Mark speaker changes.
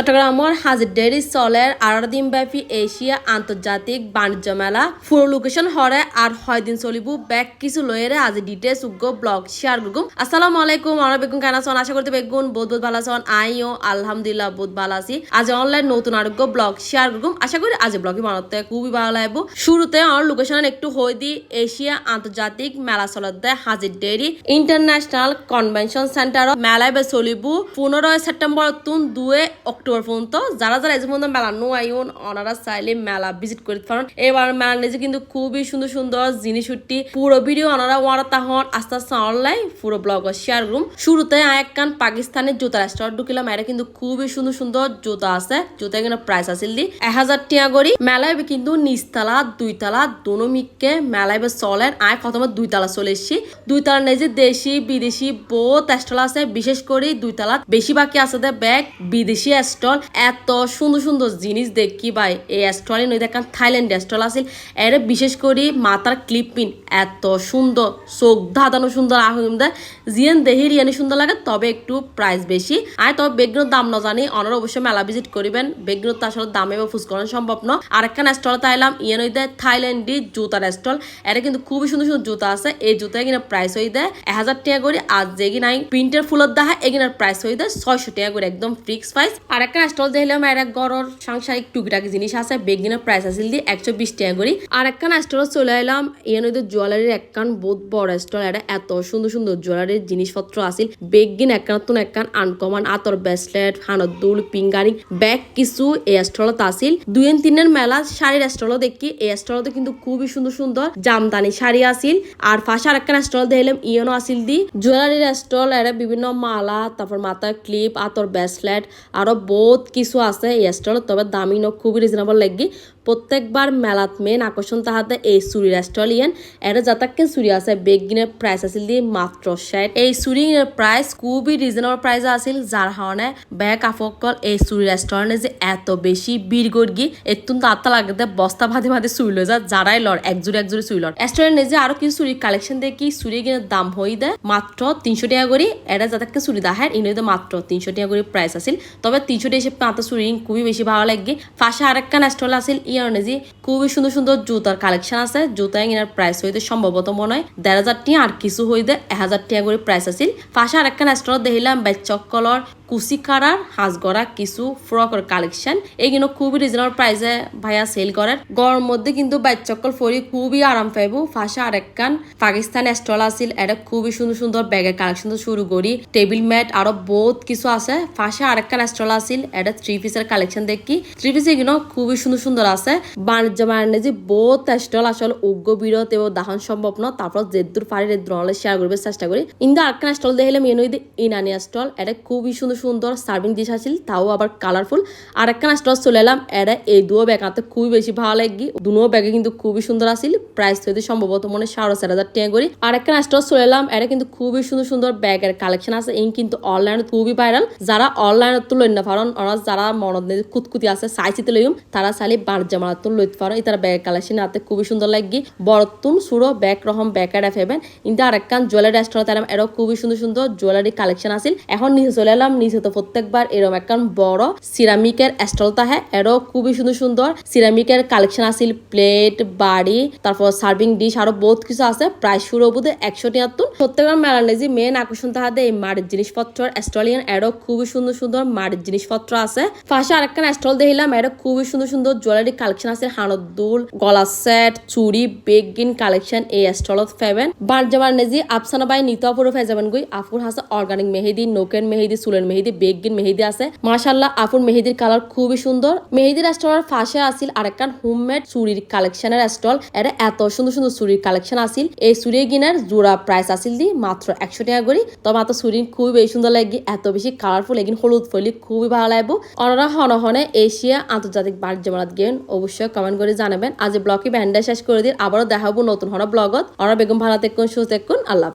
Speaker 1: চট্টগ্রামের হাজির ডেরি চলের আড়াই দিন ব্যাপী এশিয়া আন্তর্জাতিক বাণিজ্য মেলা। ফুল লোকেশন হরে আর হয় দিন চলিব। ব্যাক কিছু লয়েরে আজ ডিটেলস উগ্র ব্লগ শেয়ার করগুম। আসসালামু আলাইকুম, আমরা বেগুন কেন আছেন আশা করতে বেগুন, বহুত বহুত ভালো আছেন আইও, আলহামদুলিল্লাহ বহুত ভালো আছি। আজ অনলাইন নতুন আরোগ্য ব্লগ শেয়ার করগুম। আশা করি আজ ব্লগে বানাতে খুবই ভালো লাগবে। শুরুতে আমার লোকেশন একটু হয়ে দি এশিয়া আন্তর্জাতিক মেলা চলতে হাজির ডেরি ইন্টারন্যাশনাল কনভেনশন সেন্টার মেলায় চলিব। পনেরোই সেপ্টেম্বর তুন দুয়ে অক্টোবর পর্যন্ত যারা যারা এই পর্যন্ত মেলা নো আইন ওনারা চাইলে মেলা ভিজিট করতে পারেন। এবার মেলা নিজে কিন্তু খুবই সুন্দর সুন্দর জিনিস উঠি পুরো ভিডিও ওনারা ওয়ারা তাহন আস্তে আস্তে অনলাইন পুরো ব্লগ শেয়ার রুম শুরুতে এক কান পাকিস্তানের জুতা রেস্টুরেন্ট ঢুকিলাম এটা কিন্তু খুবই সুন্দর সুন্দর জুতা আছে, জুতা কিন্তু প্রাইস আছিল দি এক হাজার টিয়া করি, মেলায় কিন্তু নিচতলা, দুইতলা, দোনো মিককে মেলায় চলেন আয় প্রথমে দুইতলা চলে এসছি। দুইতলা নেই যে দেশি, বিদেশি, বহুত স্টল আছে, বিশেষ করে দুইতলা। বেশি বাকি আছে ব্যাগ, বিদেশি স্টল এত সুন্দর সুন্দর জিনিস দেখি ভাই, এই স্টলে নই দেখান থাইল্যান্ড স্টল আছিল এর বিশেষ করে মাথার ক্লিপ পিন এত সুন্দর, চোখ ধাঁধানো সুন্দর আহিম দে জিয়ান দেহি রিয়ানি সুন্দর লাগে, তবে একটু প্রাইস বেশি। আর তবে বেগনুর দাম না জানি অনারা অবশ্যই মেলা ভিজিট করিবেন। বেগনুর তো আসলে দামে বা ফুস করানো সম্ভব ন। আরেকখান স্টল তাইলাম ইয়ে নই দেয় থাইল্যান্ডি জুতার স্টল এটা কিন্তু খুবই সুন্দর সুন্দর জুতা আছে, এই জুতায় কিনা প্রাইস হয়ে দেয় এক হাজার টাকা করে আজ যে কিনা প্রিন্টের ফুলের দাহা এগিনার প্রাইস হয়ে দেয় ছয়শো টাকা করে, একদম ফিক্স প্রাইস আর একটা স্টল দেখলাম আর এক গড়র সাংসারিক টুকিটাকি জিনিস আছে বেগিনের প্রাইস আছিল দিয়ে একশো বিশ টাকা করে। আর একখান স্টল চলে এলাম ইয়ে নইতে জুয়েলারির একখান বহুত বড় স্টল, এটা এত সুন্দর সুন্দর জুয়েলারির জিনিসপত্র আছিল। বেগিন একখান তুন একখান আনকমন আতর ব্রেসলেট হানত দুল পিঙ্গারিং ব্যাগ, কিছু এই স্টলত আছিল। দুই তিনের মেলা শাড়ির স্টলও দেখি, এই স্টলতে কিন্তু খুবই সুন্দর সুন্দর জামদানি শাড়ি আছিল। আর ফাঁসে আর একখান স্টল দেখলাম, ইয়নো আছিল দি। জুয়েলারির স্টল এরা বিভিন্ন মালা, তারপর মাথার ক্লিপ আতর ব্রেসলেট আরও বহুত কিছু আছে এই স্টলত তবে দামি ন খুবই রিজনেবল লাগি। প্রত্যেকবার মেলাত মেন আকর্ষণ তাহাতে এই চুরির স্টল ইয়েন এটা যাতাকে চুরি আছে বেগিনের প্রাইস আছিল দি মাত্র ষাট এই চুরির প্রাইস খুবই রিজনেবল প্রাইস আছিল যার কারণে ব্যাগ আফকল এই চুরি রেস্টুরেন্টে যে এত বেশি বীর গড়গি এতুন তাতা লাগতে বস্তা ভাদি ভাদি চুরি লয়ে যা যারাই লড় একজুড়ি একজুড়ি চুরি লড় রেস্টুরেন্টে যে আরও কিছু চুরির কালেকশন দেখি চুরি কিনে দাম হই দেয় মাত্র তিনশো টাকা করে এটা যাতাকে চুরি দাহের ইনইতে মাত্র তিনশো টাকা করে প্রাইস আছিল। তবে তিনশো টাকা এসে পাঁতা চুরি খুবই বেশি ভালো লাগে। পাশে আরেকখান স্টল আছিল ইয়ারনে যে খুবই সুন্দর সুন্দর জুতার কালেকশন আছে। জুতা এনার প্রাইস হইতে সম্ভবত মনে হয় দেড় হাজার টিয়া আর কিছু হইতে এক হাজার টিয়া করে প্রাইস আছিল। পাশে আরেকখান স্টল দেখিলাম বেচক কলর কুচি কারার হাঁসগড়া কিছু ফ্রকের কালেকশন এইগুলো খুবই রিজনেবল প্রাইসে ভাইয়া সেল করেন গরম মধ্যে কিন্তু বাচ্চকল ফরি খুবই আরাম পাইব। ফাঁসা আরেকখান পাকিস্তান স্টল আছিল। এটা খুবই সুন্দর সুন্দর ব্যাগের কালেকশন তো শুরু করি। টেবিল ম্যাট আরও বহুত কিছু আছে। ফাঁসা আরেকখান স্টল আছিল। এটা থ্রি পিসের কালেকশন দেখি। থ্রি পিস এগুলো খুবই সুন্দর সুন্দর আছে। বাণিজ্য বাণিজ্য বহুত স্টল আসলে। উগ্র বিরত এবং দাহন সম্ভব ন তারপর যেদূর পারি এদূর হলে শেয়ার করবে চেষ্টা করি। কিন্তু আরেকখান স্টল দেখলাম এনে ইনানিয়া স্টল এটা খুবই সুন্দর সুন্দর সার্ভিং ডিশ আছিল, তাও আবার কালারফুল আর একখানা স্টল চলে এলাম এটা এই দুও ব্যাগ আনতে খুবই বেশি ভালো লাগি। দুনো ব্যাগে কিন্তু খুবই সুন্দর আছিল প্রাইস হইতে সম্ভবত মনে সাড়ে চার হাজার টাকা করি। আর একখানা স্টল চলে এলাম এটা কিন্তু খুবই সুন্দর সুন্দর ব্যাগের কালেকশন আছে এই কিন্তু অনলাইনে খুবই ভাইরাল যারা অনলাইনে তো লইন না পারেন, ওরা যারা মনত কুতকুতি আছে চাইছিতে লইম তারা চাইলে বাণিজ্য মারা তো লইতে এই তারা ব্যাগের কালেকশন হাতে খুবই সুন্দর লাগি। বরতুন সুরো, ব্যাগ রকম ব্যাগ এটা ফেবেন কিন্তু আর একখান জুয়েলারি স্টল এলাম এটাও খুবই সুন্দর সুন্দর জুয়েলারি কালেকশন আছিল। এখন নিচে চলে এলাম নিচে তো প্রত্যেকবার এরকম একখান বড় সিরামিকের স্টল তাহে এরও খুবই সুন্দর সুন্দর সিরামিকের কালেকশন আছিল প্লেট বাড়ি, তারপর সার্ভিং ডিশ আরও বহুত কিছু আছে, প্রায় শুরু বুধে একশো তিয়াত্তর। প্রত্যেকবার মেলার নেজি মেন আকর্ষণ তাহাতে এই মাটির জিনিসপত্র স্টলিয়ান এরও খুবই সুন্দর সুন্দর মাটির জিনিসপত্র আছে। পাশে আরেকখান স্টল দেখিলাম, এরও খুবই সুন্দর সুন্দর জুয়েলারি কালেকশন আছে, হানত দুল গলা সেট চুড়ি বেগিন কালেকশন এই স্টলত ফেবেন বারজামার নেজি আফসানা বাই নিত আপুরও ফেজাবেন গুই, আফুর হাসে অর্গানিক মেহেদি নোকেন মেহেদি সুলেন মেহেদি বেগিন মেহেদি আছে। মাশাল্লাহ আফুর মেহেদির কালার খুবই সুন্দর। মেহেদির স্টলের ফাঁসে আসিল আরেকখান হোমমেড চুরির কালেকশনের স্টল এটা এত সুন্দর সুন্দর চুরির কালেকশন আসিল এই চুরি গিনার জোড়া প্রাইস আসিল দি মাত্র একশো টাকা করি। তবে মাত্র চুরি খুবই বেশি সুন্দর লাগি, এত বেশি কালারফুল এগিন হলুদ ফলি খুবই ভালো লাগবো। অনারা হন হনে এশিয়া আন্তর্জাতিক বাণিজ্য মেলাত গেন অবশ্যই কমেন্ট করে জানাবেন। আজ ব্লগে ব্যান্ডা শেষ করে দিন আবারও দেখাবো নতুন হন ব্লগত। অনারা বেগম ভালো দেখুন সুস্থ দেখুন আল্লাহ